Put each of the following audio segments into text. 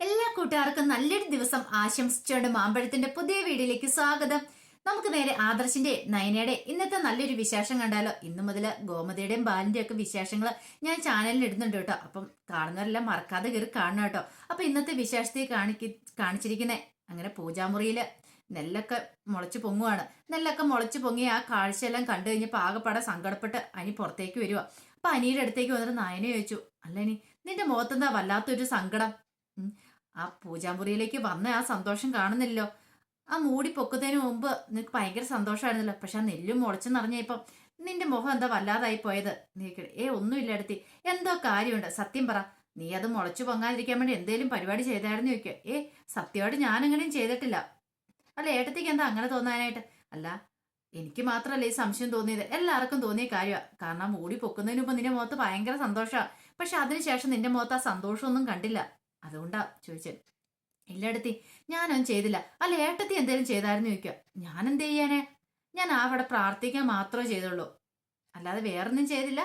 എല്ലാ കൂട്ടുകാർക്കും നല്ലൊരു ദിവസം ആശംസിച്ചുകൊണ്ട് മാമ്പഴത്തിന്റെ പുതിയ വീഡിയോയിലേക്ക് സ്വാഗതം. നമുക്ക് നേരെ ആദർശിന്റെ നയനയുടെ ഇന്നത്തെ നല്ലൊരു വിശേഷം കണ്ടാലോ? ഇന്നു മുതൽ ഗോമതിയുടെയും ബാലിന്റെയും ഒക്കെ വിശേഷങ്ങൾ ഞാൻ ചാനലിൽ ഇടുന്നുണ്ട് കേട്ടോ. അപ്പം കാണുന്നവരെല്ലാം മറക്കാതെ കയറി കാണണം കേട്ടോ. അപ്പൊ ഇന്നത്തെ വിശേഷത്തെ കാണിക്ക് കാണിച്ചിരിക്കുന്നേ അങ്ങനെ പൂജാമുറിയിൽ നെല്ലൊക്കെ മുളച്ചു പൊങ്ങുവാണ്. നെല്ലൊക്കെ മുളച്ചു പൊങ്ങി ആ കാഴ്ചയെല്ലാം കണ്ടു കഴിഞ്ഞപ്പോൾ ആകെപ്പാടെ സങ്കടപ്പെട്ട് അനി പുറത്തേക്ക് വരിക അപ്പൊ അനിയുടെ അടുത്തേക്ക് വന്നിട്ട് നയനെ ചോദിച്ചു അല്ല അനി നിന്റെ മുഖത്തെന്താ വല്ലാത്തൊരു സങ്കടം. ആ പൂജാമുറിയിലേക്ക് വന്ന ആ സന്തോഷം കാണുന്നില്ലല്ലോ ആ മൂടി പൊക്കുന്നതിന് മുമ്പ് നിനക്ക് ഭയങ്കര സന്തോഷമായിരുന്നല്ലോ. പക്ഷെ ആ നെല്ലും മുളച്ചെന്നറിഞ്ഞപ്പം നിന്റെ മുഖം എന്താ വല്ലാതായി പോയത്? നീ കേട്ട്, ഏ ഒന്നുമില്ല അടുത്തി എന്തോ കാര്യമുണ്ട്. സത്യം പറ. നീ അത് മുളച്ചു പൊങ്ങാതിരിക്കാൻ വേണ്ടി എന്തേലും പരിപാടി ചെയ്തായിരുന്നു ചോദിക്കുക ഏ സത്യമായിട്ട് ഞാനങ്ങനെയും ചെയ്തിട്ടില്ല. അല്ല ഏട്ടത്തിക്ക് എന്താ അങ്ങനെ തോന്നാനായിട്ട്? അല്ല എനിക്ക് മാത്രമല്ല ഈ സംശയം തോന്നിയത്. എല്ലാവർക്കും തോന്നിയ കാര്യമാണ് കാരണം മൂടി പൊക്കുന്നതിന് മുമ്പ് നിന്റെ മുഖത്ത് ഭയങ്കര സന്തോഷമാണ് പക്ഷെ അതിനുശേഷം നിന്റെ മുഖത്ത് ആ സന്തോഷമൊന്നും കണ്ടില്ല. അതുകൊണ്ടാ ചോദിച്ചത് ഇല്ലടത്തി ഞാനൊന്നും ചെയ്തില്ല. അല്ല ഏട്ടത്തി എന്തേലും ചെയ്തായിരുന്നു ചോദിക്കുക ഞാൻ എന്ത് ചെയ്യാനേ? ഞാൻ അവിടെ പ്രാർത്ഥിക്കാൻ മാത്രമേ ചെയ്തുള്ളൂ. അല്ലാതെ വേറൊന്നും ചെയ്തില്ല.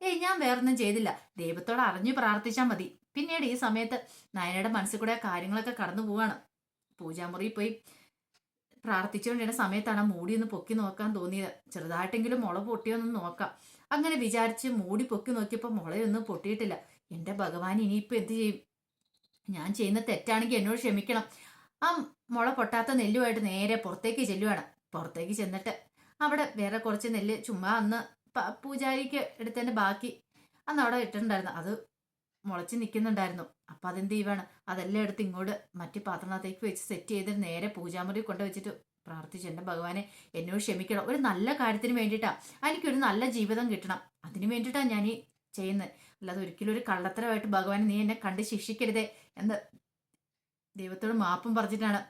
ഏയ് ഞാൻ വേറൊന്നും ചെയ്തില്ല. ദൈവത്തോട് അറിഞ്ഞു പ്രാർത്ഥിച്ചാൽ മതി. പിന്നീട് ഈ സമയത്ത് നയനയുടെ മനസ്സിൽ കൂടെ കാര്യങ്ങളൊക്കെ കടന്നു പോവാണ്. പൂജാമുറിയിൽ പോയി പ്രാർത്ഥിച്ചുകൊണ്ടിരുന്ന സമയത്താണ് മൂടി ഒന്ന് പൊക്കി നോക്കാൻ തോന്നിയത്. ചെറുതായിട്ടെങ്കിലും മുള പൊട്ടിയൊന്നും നോക്കാം. അങ്ങനെ വിചാരിച്ച് മൂടി പൊക്കി നോക്കിയപ്പോൾ മുളയൊന്നും പൊട്ടിയിട്ടില്ല. എന്റെ ഭഗവാൻ ഇനിയിപ്പോൾ എന്ത് ചെയ്യും? ഞാൻ ചെയ്യുന്ന തെറ്റാണെങ്കിൽ എന്നോട് ക്ഷമിക്കണം. ആ മുള പൊട്ടാത്ത നെല്ലുമായിട്ട് നേരെ പുറത്തേക്ക് ചെല്ലുവാണ്. പുറത്തേക്ക് ചെന്നിട്ട് അവിടെ വേറെ കുറച്ച് നെല്ല് ചുമ്മാ അന്ന് പൂജാരിക്ക് എടുത്തതിന്റെ ബാക്കി അന്ന് അവിടെ ഇട്ടിട്ടുണ്ടായിരുന്നു. അത് മുളച്ച് നിൽക്കുന്നുണ്ടായിരുന്നു അപ്പം അതെന്ത് ചെയ്യുവാണ്? അതെല്ലാം എടുത്ത് ഇങ്ങോട്ട് മറ്റു പാത്രത്തിനകത്തേക്ക് വെച്ച് സെറ്റ് ചെയ്ത് നേരെ പൂജാമുറി കൊണ്ട് വെച്ചിട്ട് പ്രാർത്ഥിച്ചു. എന്റെ ഭഗവാനെ എന്നോട് ക്ഷമിക്കണം. ഒരു നല്ല കാര്യത്തിന് വേണ്ടിയിട്ടാണ് എനിക്കൊരു നല്ല ജീവിതം കിട്ടണം. അതിന് വേണ്ടിയിട്ടാണ് ഞാൻ ഈ ചെയ്യുന്നത്. അല്ലാതെ ഒരിക്കലും ഒരു കള്ളത്തരമായിട്ട് ഭഗവാൻ നീ എന്നെ കണ്ട് ശിക്ഷിക്കരുതേ എന്ന് ദൈവത്തോട് മാപ്പും പറഞ്ഞിട്ടാണ്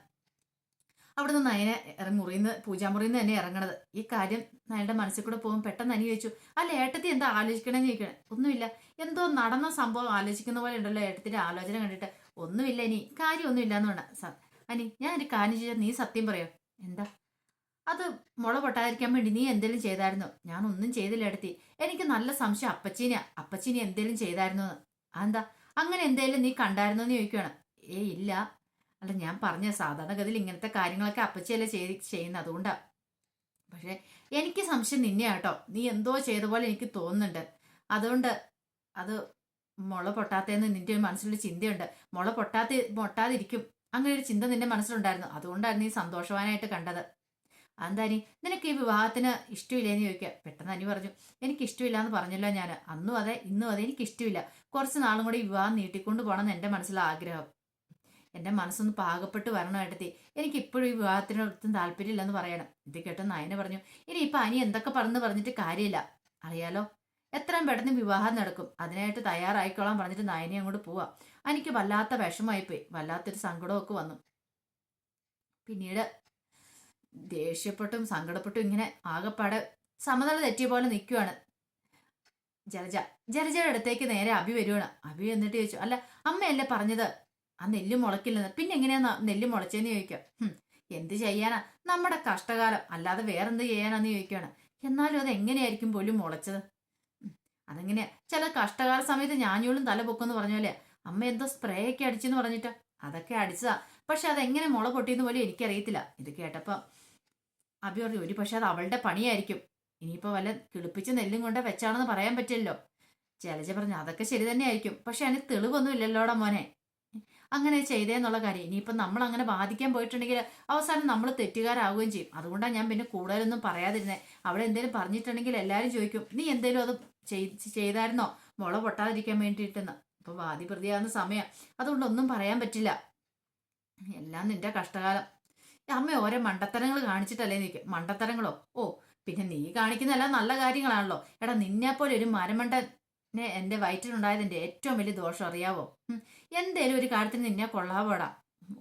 അവിടുന്ന് നയനെ മുറിയുന്ന പൂജാമുറിയിൽ നിന്ന് തന്നെ ഇറങ്ങണത്. ഈ കാര്യം നയന്റെ മനസ്സിൽ കൂടെ പോകും പെട്ടെന്ന് അനി ചോദിച്ചു അല്ല ഏട്ടത്തി എന്താ ആലോചിക്കണമെന്ന് ചോദിക്കണേ ഒന്നുമില്ല. എന്തോ നടന്ന സംഭവം ആലോചിക്കുന്ന പോലെ ഉണ്ടല്ലോ ഏട്ടത്തിന്റെ ആലോചന കണ്ടിട്ട്. ഒന്നുമില്ല ഇനി. കാര്യമൊന്നുമില്ല എന്ന് പറഞ്ഞ അനി ഞാൻ ഒരു കാര്യം ചെയ്യാൻ നീ സത്യം പറയോ? എന്താ? അത് മുള പൊട്ടാതിരിക്കാൻ വേണ്ടി നീ എന്തെങ്കിലും ചെയ്തായിരുന്നോ? ഞാൻ ഒന്നും ചെയ്തില്ല എടുത്തി. എനിക്ക് നല്ല സംശയം അപ്പച്ചീനെയാ. അപ്പച്ചീനെ എന്തെങ്കിലും ചെയ്തായിരുന്നോ? അതെന്താ? അങ്ങനെ എന്തെങ്കിലും നീ കണ്ടായിരുന്നോ എന്ന് ചോദിക്കുകയാണ് ഏ ഇല്ല. അല്ല ഞാൻ പറഞ്ഞ സാധാരണഗതിയിൽ ഇങ്ങനത്തെ കാര്യങ്ങളൊക്കെ അപ്പച്ചിയല്ലേ ചെയ്ത് ചെയ്യുന്നത്. അതുകൊണ്ടാ. പക്ഷെ എനിക്ക് സംശയം നിന്നെയാ കേട്ടോ. നീ എന്തോ ചെയ്ത പോലെ എനിക്ക് തോന്നുന്നുണ്ട്. അതുകൊണ്ട് അത് മുള പൊട്ടാത്തേന്ന് നിന്റെ ഒരു മനസ്സിലൊരു ചിന്തയുണ്ട്. മുള പൊട്ടാത്ത പൊട്ടാതിരിക്കും. അങ്ങനെ ഒരു ചിന്ത നിന്റെ മനസ്സിലുണ്ടായിരുന്നു. അതുകൊണ്ടാണ് നീ സന്തോഷവാനായിട്ട് കണ്ടത്. അതെന്താനി നിനക്ക് ഈ വിവാഹത്തിന് ഇഷ്ടമില്ലേന്ന് ചോദിക്കുക. പെട്ടെന്ന് അനി പറഞ്ഞു എനിക്ക് ഇഷ്ടമില്ല എന്ന് പറഞ്ഞല്ലോ ഞാൻ. അന്നും അതെ ഇന്നും അതെ എനിക്ക് ഇഷ്ടമില്ല കുറച്ച് നാളും കൂടി വിവാഹം നീട്ടിക്കൊണ്ട് പോകണം എന്ന് എന്റെ മനസ്സിലെ ആഗ്രഹം. എന്റെ മനസ്സൊന്ന് പാകപ്പെട്ട് വരണം എനിക്ക് ഇപ്പോഴും ഈ വിവാഹത്തിനൊത്തും താല്പര്യമില്ലെന്ന് പറയണം. ഇത് കേട്ടോ നയന പറഞ്ഞു ഇനി ഇപ്പൊ അനി എന്തൊക്കെ പറഞ്ഞു പറഞ്ഞിട്ട് കാര്യമില്ല. അറിയാലോ? എത്രയും പെട്ടെന്ന് വിവാഹം നടക്കും. അതിനായിട്ട് തയ്യാറായിക്കോളാൻ പറഞ്ഞിട്ട് നയനെ അങ്ങോട്ട് പോവാം. എനിക്ക് വല്ലാത്ത വിഷമമായിപ്പോയി. വല്ലാത്തൊരു സങ്കടമൊക്കെ വന്നു. പിന്നീട് ദേഷ്യപ്പെട്ടും സങ്കടപ്പെട്ടും ഇങ്ങനെ ആകെപ്പാടെ സമനില തെറ്റിയ പോലെ നിൽക്കുവാണ് ജലജ ജലജയുടെ അടുത്തേക്ക് നേരെ അഭി വരുവാണ്. അഭി എന്നിട്ട് ചോദിച്ചു അല്ല അമ്മയല്ലേ പറഞ്ഞത്? ആ നെല്ല് മുളക്കില്ലെന്ന് പിന്നെ എങ്ങനെയാ നെല്ല് മുളച്ചേന്ന് ചോദിക്കാം എന്ത് ചെയ്യാനാ? നമ്മുടെ കഷ്ടകാലം. അല്ലാതെ വേറെന്ത് ചെയ്യാനാന്ന് ചോദിക്കുകയാണ്. എന്നാലും അത് എങ്ങനെയായിരിക്കും പോലും മുളച്ചത്? അതെങ്ങനെയാ? ചില കഷ്ടകാല സമയത്ത് ഞാഞ്ഞൂളും തല പൊക്കെന്ന് പറഞ്ഞ പോലെ അമ്മ എന്തോ സ്പ്രേ ഒക്കെ അടിച്ചെന്ന് പറഞ്ഞിട്ടാ. അതൊക്കെ അടിച്ചതാ. പക്ഷെ അതെങ്ങനെ മുള പൊട്ടിയെന്ന് പോലും എനിക്കറിയത്തില്ല. ഇത് കേട്ടപ്പം അഭി പറഞ്ഞു ഒരു പക്ഷെ അത് അവളുടെ പണിയായിരിക്കും. ഇനിയിപ്പോ വല്ല കിളിപ്പിച്ച് നെല്ലും കൊണ്ട് വെച്ചാണെന്ന് പറയാൻ പറ്റില്ലല്ലോ. ജലജ പറഞ്ഞു അതൊക്കെ ശരി തന്നെയായിരിക്കും. പക്ഷെ അതിന് തെളിവൊന്നും ഇല്ലല്ലോടാ മോനെ. അങ്ങനെ ചെയ്തേന്നുള്ള കാര്യം. ഇനിയിപ്പം നമ്മൾ അങ്ങനെ ബാധിക്കാൻ പോയിട്ടുണ്ടെങ്കിൽ അവസാനം നമ്മൾ തെറ്റുകാരാവുകയും ചെയ്യും. അതുകൊണ്ടാണ് ഞാൻ പിന്നെ കൂടുതലൊന്നും പറയാതിരുന്നത് അവിടെ എന്തെങ്കിലും പറഞ്ഞിട്ടുണ്ടെങ്കിൽ എല്ലാവരും ചോദിക്കും നീ എന്തേലും അത് ചെയ്- ചെയ്തായിരുന്നോ? മുള പൊട്ടാതിരിക്കാൻ വേണ്ടിയിട്ടെന്ന്. ഇപ്പൊ വാദി പ്രതിയാകുന്ന സമയം. അതുകൊണ്ട് ഒന്നും പറയാൻ പറ്റില്ല. എല്ലാം നിന്റെ കഷ്ടകാലം. അമ്മ ഓരോ മണ്ടത്തരങ്ങൾ കാണിച്ചിട്ടല്ലേ നിൽക്കും മണ്ടത്തരങ്ങളോ? ഓ പിന്നെ നീ കാണിക്കുന്നതെല്ലാം നല്ല കാര്യങ്ങളാണല്ലോ. എടാ നിന്നെ പോലെ ഒരു മരമണ്ടനെ എന്റെ വയറ്റിലുണ്ടായതിന്റെ ഏറ്റവും വലിയ ദോഷം അറിയാവോ. എന്തേലും ഒരു കാര്യത്തിന് നിന്നെ കൊള്ളാവോടാ.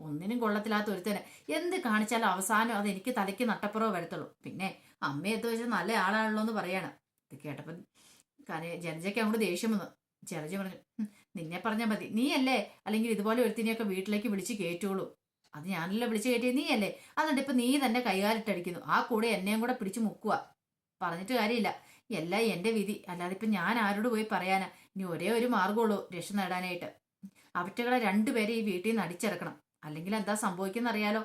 ഒന്നിനും കൊള്ളത്തില്ലാത്ത ഒരുത്തന്. എന്ത് കാണിച്ചാലും അവസാനം അത് എനിക്ക് തലയ്ക്ക് നട്ടപ്പുറവ് വരത്തുള്ളൂ. പിന്നെ അമ്മയെത്ത് വെച്ചാൽ നല്ല ആളാണല്ലോ എന്ന് പറയാണ്. ഇത് കേട്ടപ്പം കാര്യം ജനജയ്ക്ക് അങ്ങോട്ട് ദേഷ്യം വന്നു. ജനജ പറഞ്ഞു നിന്നെ പറഞ്ഞാൽ മതി. നീയല്ലേ? അല്ലെങ്കിൽ ഇതുപോലെ ഒരുത്തിനെയൊക്കെ വീട്ടിലേക്ക് വിളിച്ച് കയറ്റുള്ളൂ അത് ഞാനല്ലേ വിളിച്ചു കയറ്റിയത് നീയല്ലേ? അതുകൊണ്ട് ഇപ്പൊ നീ തന്നെ കൈകാലിട്ടടിക്കുന്നു. ആ കൂടെ എന്നെയും കൂടെ പിടിച്ചു മുക്കുക പറഞ്ഞിട്ട് കാര്യമില്ല. എല്ലാം എന്റെ വിധി. അല്ലാതെ ഇപ്പൊ ഞാൻ ആരോട് പോയി പറയാനാ? ഇനി ഒരേ ഒരു മാർഗമുള്ളൂ രക്ഷ നേടാനായിട്ട്. അവറ്റകളെ രണ്ടുപേരെ ഈ വീട്ടിൽ നിന്ന് അടിച്ചിറക്കണം. അല്ലെങ്കിൽ എന്താ സംഭവിക്കുന്ന അറിയാലോ.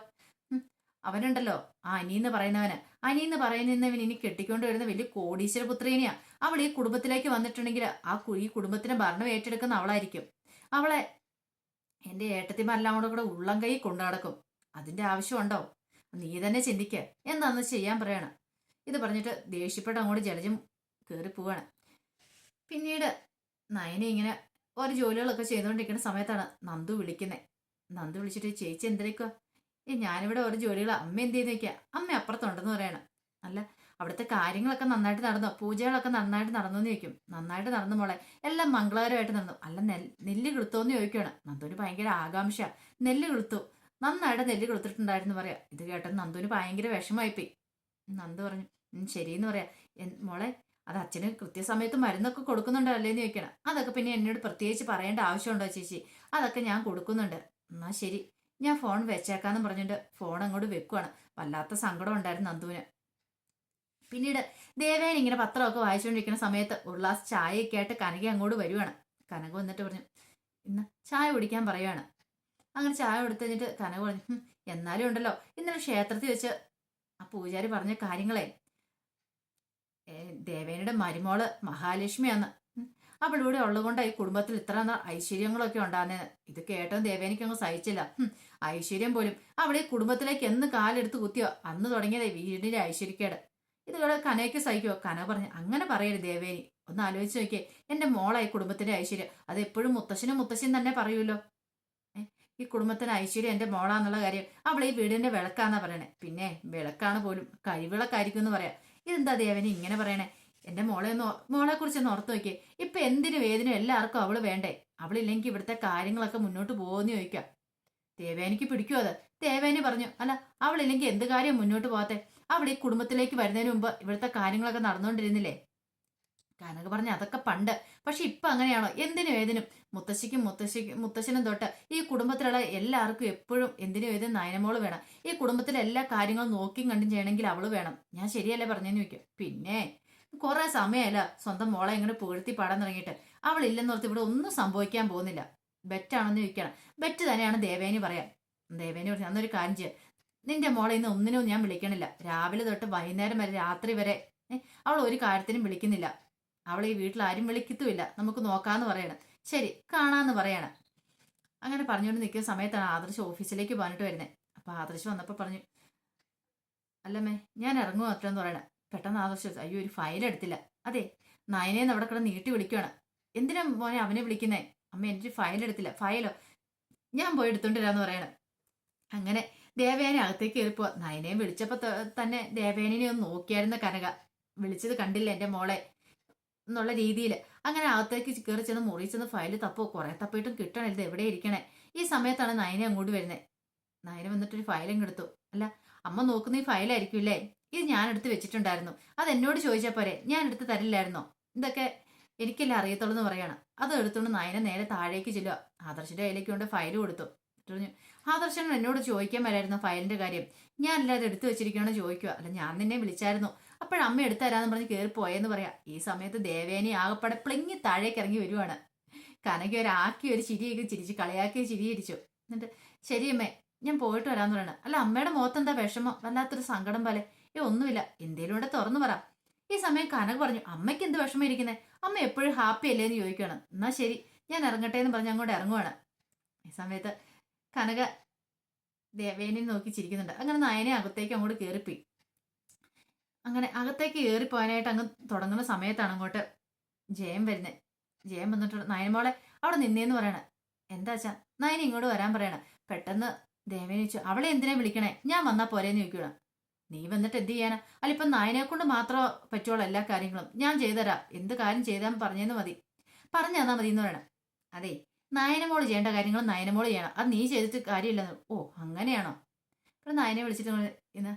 അവനുണ്ടല്ലോ. ആ അനിയെന്ന് പറയുന്നവന്. അനിയെന്ന് പറയുന്നവൻ ഇനി കെട്ടിക്കൊണ്ട് വരുന്ന വലിയ കോടീശ്വര പുത്രീനെയാ അവൾ ഈ കുടുംബത്തിലേക്ക് വന്നിട്ടുണ്ടെങ്കിൽ ആ ഈ കുടുംബത്തിന് ഭരണം ഏറ്റെടുക്കുന്ന അവളായിരിക്കും. അവളെ എന്റെ ഏട്ടത്തിമാരെല്ലാം കൂടെ കൂടെ ഉള്ളം കൈ കൊണ്ടു നടക്കും. അതിന്റെ ആവശ്യമുണ്ടോ? നീ തന്നെ ചിന്തിക്ക. എന്താന്ന് ചെയ്യാൻ പറയണം. ഇത് പറഞ്ഞിട്ട് ദേഷ്യപ്പെട്ട് അങ്ങോട്ട് ജലജം കയറി പോവാണ്. പിന്നീട് നയനെ ഇങ്ങനെ ഓരോ ജോലികളൊക്കെ ചെയ്തുകൊണ്ടിരിക്കുന്ന സമയത്താണ് നന്ദു വിളിക്കുന്നത് നന്ദു വിളിച്ചിട്ട് ചേച്ചി എന്തിനേക്കുക ഞാനിവിടെ ഓരോ ജോലികൾ അമ്മ എന്ത് ചെയ്ത് നിൽക്കുക അമ്മ അപ്പുറത്തുണ്ടെന്ന് പറയണം. അല്ല അവിടുത്തെ കാര്യങ്ങളൊക്കെ നന്നായിട്ട് നടന്നു. പൂജകളൊക്കെ നന്നായിട്ട് നടന്നു എന്ന് ചോദിക്കും. നന്നായിട്ട് നടന്നു മോളെ. എല്ലാം മംഗളകരമായിട്ട് നടന്നു. അല്ല നെല്ല് നെല്ല് കിളുത്തോന്ന് ചോദിക്കുകയാണ് നന്ദുവിന് ഭയങ്കര ആകാംക്ഷ നെല്ല് കിളുത്തു. നന്നായിട്ട് നെല്ല് കിളുത്തിട്ടുണ്ടായിരുന്നു പറയാ. ഇത് കേട്ടത് നന്ദുവിന് ഭയങ്കര വിഷമായിപ്പോയി നന്ദു പറഞ്ഞു "ഉം, ശരിയെന്ന് പറയാ. മോളെ അത് അച്ഛന് കൃത്യസമയത്ത് മരുന്നൊക്കെ കൊടുക്കുന്നുണ്ടോ എന്ന് ചോദിക്കണം അതൊക്കെ പിന്നെ എന്നോട് പ്രത്യേകിച്ച് പറയേണ്ട ആവശ്യമുണ്ടോ ചേച്ചി? അതൊക്കെ ഞാൻ കൊടുക്കുന്നുണ്ട്. എന്നാ ശരി. ഞാൻ ഫോൺ വെച്ചേക്കാന്ന് പറഞ്ഞിട്ട് ഫോൺ അങ്ങോട്ട് വെക്കുവാണ്. വല്ലാത്ത സങ്കടം ഉണ്ടായിരുന്നു നന്ദുവിന്. പിന്നീട് ദേവേൻ ഇങ്ങനെ പത്രമൊക്കെ വായിച്ചുകൊണ്ടിരിക്കുന്ന സമയത്ത് ഒരു ഗ്ലാസ് ചായയൊക്കെ ആയിട്ട് കനക അങ്ങോട്ട് വരുവാണ്. കനക വന്നിട്ട് പറഞ്ഞു ഇന്ന് ചായ കുടിക്കാൻ പറയുവാണ്. അങ്ങനെ ചായ കൊടുത്തു കഴിഞ്ഞിട്ട് കനക പറഞ്ഞു "ഹും, എന്നാലും ഉണ്ടല്ലോ. ഇന്നലെ ക്ഷേത്രത്തിൽ വെച്ച് ആ പൂജാരി പറഞ്ഞ കാര്യങ്ങളെ ദേവേനയുടെ മരുമോൾ മഹാലക്ഷ്മിയാന്ന്. അപ്പോൾ ഇവിടെ ഉള്ളതുകൊണ്ട് ഈ കുടുംബത്തിൽ ഇത്ര ഐശ്വര്യങ്ങളൊക്കെ ഉണ്ടാകുന്നത് ഇത് കേട്ടോ ദേവേനിക്ക് അങ്ങ് സഹിച്ചില്ല. ഐശ്വര്യം പോലും. അവിടെ കുടുംബത്തിലേക്ക് എന്ന് കാലെടുത്ത് കുത്തിയോ? അന്ന് തുടങ്ങിയതേ വീടിന്റെ ഐശ്വര്യക്കേട്. ഇത് കനയ്ക്ക് സഹിക്കുമോ കന പറഞ്ഞു അങ്ങനെ പറയരുത് ദേവേനി. ഒന്ന് ആലോചിച്ച് നോക്കിയേ. എന്റെ മോളായി കുടുംബത്തിന്റെ ഐശ്വര്യം. അത് എപ്പോഴും മുത്തശ്ശനും മുത്തശ്ശനും തന്നെ പറയുമല്ലോ. ഈ കുടുംബത്തിന് ഐശ്വര്യം എന്റെ മോളാന്നുള്ള കാര്യം. അവൾ ഈ വീടിന്റെ വിളക്കാന്നാ പറയണേ. പിന്നെ വിളക്കാണ് പോലും കഴിവിളക്കായിരിക്കും എന്ന് പറയാം. ഇതെന്താ ദേവനി ഇങ്ങനെ പറയണേ? എന്റെ മോളെ ഒന്ന് മോളെ കുറിച്ച് ഒന്ന് ഓർത്ത് നോക്കിയേ. ഇപ്പൊ എന്തിനു വേദനയും? എല്ലാവർക്കും അവൾ വേണ്ടേ. അവളില്ലെങ്കിൽ ഇവിടുത്തെ കാര്യങ്ങളൊക്കെ മുന്നോട്ട് പോകുമെന്ന് ചോദിക്കാം. ദേവേനിക്ക് പിടിക്കുമോ അത്? ദേവേനി പറഞ്ഞു അല്ല അവളില്ലെങ്കിൽ എന്ത് കാര്യം മുന്നോട്ട് പോകാത്തെ അവൾ ഈ കുടുംബത്തിലേക്ക് വരുന്നതിന് മുമ്പ് ഇവിടുത്തെ കാര്യങ്ങളൊക്കെ നടന്നുകൊണ്ടിരുന്നില്ലേ? കനക പറഞ്ഞു അതൊക്കെ പണ്ട്. പക്ഷെ ഇപ്പൊ അങ്ങനെയാണോ? എന്തിനും ഏതിനും. മുത്തശ്ശിക്കും മുത്തശ്ശിക്കും മുത്തശ്ശനും തൊട്ട് ഈ കുടുംബത്തിലുള്ള എല്ലാവർക്കും എപ്പോഴും എന്തിനും ഏതിനും നയനമോൾ വേണം. ഈ കുടുംബത്തിലെ എല്ലാ കാര്യങ്ങളും നോക്കിയും കണ്ടും ചെയ്യണമെങ്കിൽ അവൾ വേണം. ഞാൻ ശരിയല്ലേ പറഞ്ഞെന്ന് വെക്കും പിന്നെ കുറെ സമയമല്ല സ്വന്തം മോളെ ഇങ്ങനെ പുകഴ്ത്തി പാടാൻ തുടങ്ങിയിട്ട്. അവളില്ലെന്നോർത്ത് ഇവിടെ ഒന്നും സംഭവിക്കാൻ പോകുന്നില്ല. ബെറ്റാണെന്ന് ചോദിക്കണം. ബെറ്റ് തന്നെയാണ് ദേവേനി പറയാം ദേവേനി പറഞ്ഞു അന്നൊരു കാര്യം ചെയ്യാം. നിന്റെ മോളെ ഇന്ന് ഒന്നിനും ഞാൻ വിളിക്കണില്ല. രാവിലെ തൊട്ട് വൈകുന്നേരം വരെ രാത്രി വരെ അവൾ ഒരു കാര്യത്തിനും വിളിക്കുന്നില്ല. അവളെ ഈ വീട്ടിൽ ആരും വിളിക്കത്തുമില്ല. നമുക്ക് നോക്കാന്ന് പറയണം. ശരി കാണാന്ന് പറയണം. അങ്ങനെ പറഞ്ഞുകൊണ്ട് നിൽക്കുന്ന സമയത്താണ് ആദർശ് ഓഫീസിലേക്ക് പോകാനിട്ട് വരുന്നത് അപ്പൊ ആദർശ് വന്നപ്പോൾ പറഞ്ഞു അല്ലമ്മേ ഞാൻ ഇറങ്ങുമോ അത്രയെന്ന് പറയണം. പെട്ടെന്ന് ആദർശ് അയ്യോ ഒരു ഫയൽ എടുത്തില്ല. അതെ നയനേന്ന് അവിടെ കിടന്ന് നീട്ടി വിളിക്കുകയാണ് എന്തിനാ മോനെ അവനെ വിളിക്കുന്നേ? അമ്മ എനിക്ക് ഫയൽ എടുത്തില്ല. ഫയലോ ഞാൻ പോയി എടുത്തോണ്ടിരാന്ന് പറയണം. അങ്ങനെ ദേവയാനി അകത്തേക്ക് കയറിപ്പോ. നയനെ വിളിച്ചപ്പോ തന്നെ ദേവേനെ ഒന്ന് നോക്കിയായിരുന്ന കനക. വിളിച്ചത് കണ്ടില്ല എന്റെ മോളെ എന്നുള്ള രീതിയിൽ അങ്ങനെ അകത്തേക്ക് കയറി ചെന്ന് മുറി ചെന്ന് ഫയൽ തപ്പോ. കുറെ തപ്പിയിട്ടും കിട്ടണില്ല. ഇത് എവിടെ ഇരിക്കണേ? ഈ സമയത്താണ് നയനെ അങ്ങോട്ട് വരുന്നത് നയന വന്നിട്ടൊരു ഫയലും എടുത്തു. അല്ല അമ്മ നോക്കുന്ന ഈ ഫയലായിരിക്കും ഇല്ലേ? ഇത് ഞാൻ എടുത്ത് വെച്ചിട്ടുണ്ടായിരുന്നു. അത് എന്നോട് ചോദിച്ചാൽ പോരെ? ഞാൻ എടുത്ത് തരില്ലായിരുന്നോ? ഇതൊക്കെ എനിക്കല്ല അറിയത്തുള്ളൂ എന്ന് പറയാണ്. അത് എടുത്തുകൊണ്ട് നയന നേരെ താഴേക്ക് ചെല്ലുക ആദർശിന്റെ കയ്യിലേക്ക് കൊണ്ട് ഫയൽ കൊടുത്തു. പറഞ്ഞു ആദർശൻ എന്നോട് ചോദിക്കാൻ വരായിരുന്നു ഫയലിന്റെ കാര്യം. ഞാൻ അല്ലാതെ എടുത്തു വെച്ചിരിക്കണമെന്ന് ചോദിക്കുക. അല്ല ഞാൻ നിന്നെ വിളിച്ചായിരുന്നു. അപ്പോഴമ്മ എടുത്തു തരാന്ന് പറഞ്ഞ് കയറി പോയെന്ന് പറയാം. ഈ സമയത്ത് ദേവേനെ ആകപ്പാടെ പ്ലിങ്ങി താഴേക്ക് ഇറങ്ങി വരുവാണ്. കനകി ഒരാക്കി ഒരു ചിരിയൊക്കെ ചിരിച്ചു കളിയാക്കി ചിരിയിരിച്ചു എന്നിട്ട് ശരിയമ്മേ ഞാൻ പോയിട്ട് വരാന്ന് പറയണ. അല്ല അമ്മയുടെ മുഖത്ത് എന്താ വിഷമം? വല്ലാത്തൊരു സങ്കടം പോലെ. ഏ ഒന്നുമില്ല. എന്തേലും ഇവിടെ തുറന്നു പറ. ഈ സമയം കനക് പറഞ്ഞു അമ്മയ്ക്ക് എന്ത് വിഷമം ഇരിക്കുന്നത് അമ്മ എപ്പോഴും ഹാപ്പി അല്ലേ എന്ന് ചോദിക്കുകയാണ്. എന്നാ ശരി ഞാൻ ഇറങ്ങട്ടെ എന്ന് പറഞ്ഞ് അങ്ങോട്ട് ഇറങ്ങുവാണ്. ഈ സമയത്ത് കനക ദേവേനെ നോക്കി ചിരിക്കുന്നുണ്ട്. അങ്ങനെ നയനെ അകത്തേക്ക് അങ്ങോട്ട് കയറിപ്പോയി അങ്ങനെ അകത്തേക്ക് കയറിപ്പോകാനായിട്ട് അങ്ങ് തുടങ്ങുന്ന സമയത്താണ് അങ്ങോട്ട് ജയം വരുന്നത്. ജയം വന്നിട്ട് നയനമോളെ അവിടെ നിന്നേന്ന് പറയണേ. എന്താ വെച്ചാ നയന ഇങ്ങോട്ട് വരാൻ പറയണേ. പെട്ടെന്ന് ദേവേനെ വെച്ചു അവളെ എന്തിനാ വിളിക്കണേ? ഞാൻ വന്നാ പോരേന്ന് ചോദിക്കണം നീ വന്നിട്ട് എന്ത് ചെയ്യാനാ? അല്ല ഇപ്പൊ നായനെ കൊണ്ട് മാത്രം പറ്റുള്ളൂ എല്ലാ കാര്യങ്ങളും. ഞാൻ ചെയ്തുതരാം. എന്ത് കാര്യം ചെയ്താൽ പറഞ്ഞെന്ന് മതി. പറഞ്ഞു തന്നാ മതി എന്ന് പറയണം. അതെ നയനമോൾ ചെയ്യേണ്ട കാര്യങ്ങൾ നയനമോൾ ചെയ്യണം. അത് നീ ചെയ്തിട്ട് കാര്യമില്ലെന്ന്. ഓ അങ്ങനെയാണോ? അപ്പം നയനെ വിളിച്ചിട്ട് ഇന്ന്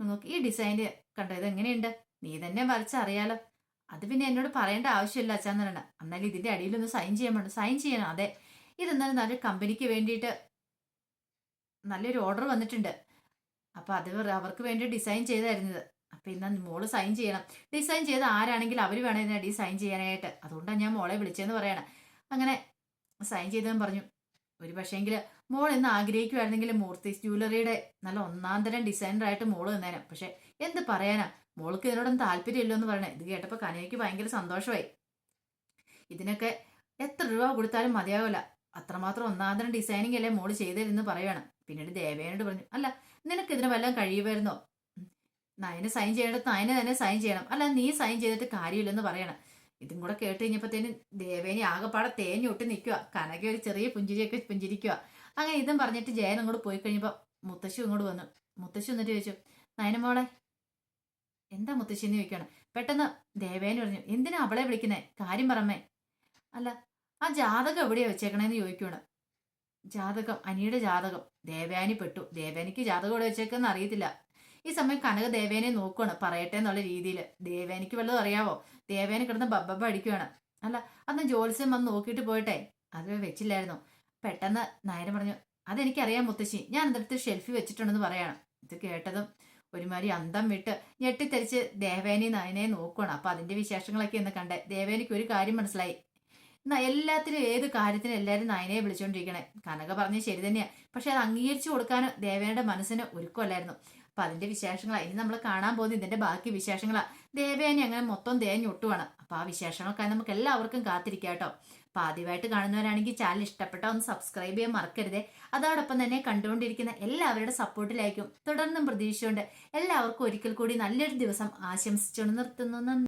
നോക്കി. ഈ ഡിസൈന് കണ്ടോ? ഇത് എങ്ങനെയുണ്ട്? നീ തന്നെ വരച്ചറിയാലോ. അത് പിന്നെ എന്നോട് പറയേണ്ട ആവശ്യമില്ല അച്ഛാന്ന് പറയണ്ട. എന്നാലും ഇതിന്റെ അടിയിലൊന്ന് സൈൻ ചെയ്യാൻ വേണ്ട. സൈൻ ചെയ്യണം. അതെ. ഇതെന്നാലും നല്ലൊരു കമ്പനിക്ക് വേണ്ടിയിട്ട് നല്ലൊരു ഓർഡർ വന്നിട്ടുണ്ട്. അപ്പോൾ അത് അവർക്ക് വേണ്ടി ഡിസൈൻ ചെയ്തായിരുന്നത് അപ്പൊ ഇന്ന് മോൾ സൈൻ ചെയ്യണം. ഡിസൈൻ ചെയ്ത ആരാണെങ്കിലും അവർ വേണം ഇതിനടി സൈൻ ചെയ്യാനായിട്ട്. അതുകൊണ്ടാണ് ഞാൻ മോളെ വിളിച്ചതെന്ന് പറയണം. അങ്ങനെ സൈൻ ചെയ്തവൻ പറഞ്ഞു. ഒരു പക്ഷേങ്കിൽ മോൾ ഇന്ന് ആഗ്രഹിക്കുമായിരുന്നെങ്കിൽ മൂർത്തി ജ്വല്ലറിയുടെ നല്ല ഒന്നാം തരം ഡിസൈനറായിട്ട് മോൾ നിന്നേനെ പക്ഷെ എന്ത് പറയാനാ? മോൾക്ക് ഇതിനോടൊന്നും താല്പര്യമില്ലോ എന്ന് പറയണേ. ഇത് കേട്ടപ്പോൾ കനയ്ക്ക് ഭയങ്കര സന്തോഷമായി. ഇതിനൊക്കെ എത്ര രൂപ കൊടുത്താലും മതിയാവില്ല. അത്രമാത്രം ഒന്നാം തരം ഡിസൈനിങ് അല്ലേ മോൾ ചെയ്തതെന്ന് പറയുകയാണ് പിന്നീട് ദേവേനോട് പറഞ്ഞു അല്ല നിനക്ക് ഇതിന് വല്ലതും കഴിയുമായിരുന്നോ? നയന് സൈൻ ചെയ്യേണ്ടത് നയന് തന്നെ സൈൻ ചെയ്യണം. അല്ല നീ സൈൻ ചെയ്തിട്ട് കാര്യമില്ലെന്ന് പറയണം. ഇതും കൂടെ കേട്ട് കഴിഞ്ഞപ്പോഴത്തേനും ദേവേനി ആകെപ്പാടെ തേഞ്ഞൊട്ട് നിൽക്കുക കനകി ഒരു ചെറിയ പുഞ്ചിരിയൊക്കെ പുഞ്ചിരിക്കുക അങ്ങനെ ഇതും പറഞ്ഞിട്ട് ജയൻ അങ്ങോട്ട് പോയി കഴിഞ്ഞപ്പോൾ മുത്തശ്ശി ഇങ്ങോട്ട് വന്നു. മുത്തശ്ശി എന്നിട്ട് ചോദിച്ചു നയനമോളെ എന്താ മുത്തശ്ശി എന്ന് ചോദിക്കണം പെട്ടെന്ന് ദേവേനി പറഞ്ഞു എന്തിനാ അവളെ വിളിക്കുന്നേ? കാര്യം പറമ്മേ. അല്ല ആ ജാതകം എവിടെയാ വെച്ചേക്കണേന്ന് ചോദിക്കുകയാണ്. ജാതകം അനിയുടെ ജാതകം. ദേവയാനി പെട്ടു. ദേവേനിക്ക് ജാതകം എവിടെ വെച്ചേക്കെന്ന് അറിയത്തില്ല. ഈ സമയം കനക ദേവേനെ നോക്കുകയാണ് പറയട്ടെ എന്നുള്ള രീതിയിൽ ദേവേനിക്ക് വല്ലതും അറിയാവോ? ദേവേനെ കിടന്ന് ബബ്ബ അടിക്കുകയാണ് അല്ല അന്ന് ജോത്സ്യം വന്ന് നോക്കിയിട്ട് പോയിട്ടെ. അത് വെച്ചില്ലായിരുന്നു. പെട്ടെന്ന് നായർ പറഞ്ഞു അതെനിക്കറിയാം മുത്തശ്ശി. ഞാൻ അതെടുത്ത് ഷെൽഫി വെച്ചിട്ടുണ്ടെന്ന് പറയണം. ഇത് കേട്ടതും ഒരുമാതിരി അന്തം വിട്ട് ഞെട്ടിത്തെറിച്ച് ദേവേനി നയനെ നോക്കുകയാണ് അപ്പൊ അതിന്റെ വിശേഷങ്ങളൊക്കെ ഒന്ന് കണ്ടേ ദേവേനിക്ക് ഒരു കാര്യം മനസ്സിലായി. എല്ലാത്തിനും ഏത് കാര്യത്തിനും എല്ലാവരും നയനയെ വിളിച്ചുകൊണ്ടിരിക്കണേ കനക പറഞ്ഞ് ശരി തന്നെയാ. പക്ഷെ അത് അംഗീകരിച്ചു കൊടുക്കാൻ ദേവേനയുടെ മനസ്സിന് ഒരുക്കമല്ലായിരുന്നു. അപ്പൊ അതിന്റെ വിശേഷങ്ങളാ. ഇനി നമ്മൾ കാണാൻ പോകുന്ന ഇതിന്റെ ബാക്കി വിശേഷങ്ങളാ. ദേവയാനി അങ്ങനെ മൊത്തം തേഞ്ഞൊട്ടുവാണ് അപ്പൊ ആ വിശേഷങ്ങൾക്കായി നമുക്ക് എല്ലാവർക്കും കാത്തിരിക്കാം കേട്ടോ. അപ്പൊ ആദ്യമായിട്ട് കാണുന്നവരാണെങ്കിൽ ചാനൽ ഇഷ്ടപ്പെട്ട ഒന്ന് സബ്സ്ക്രൈബ് ചെയ്യാൻ മറക്കരുതേ. അതോടൊപ്പം തന്നെ കണ്ടുകൊണ്ടിരിക്കുന്ന എല്ലാവരുടെ സപ്പോർട്ടിലായിരിക്കും തുടർന്നും പ്രതീക്ഷയുണ്ട്. എല്ലാവർക്കും ഒരിക്കൽ കൂടി നല്ലൊരു ദിവസം ആശംസിച്ചുകൊണ്ട് നിർത്തുന്നു.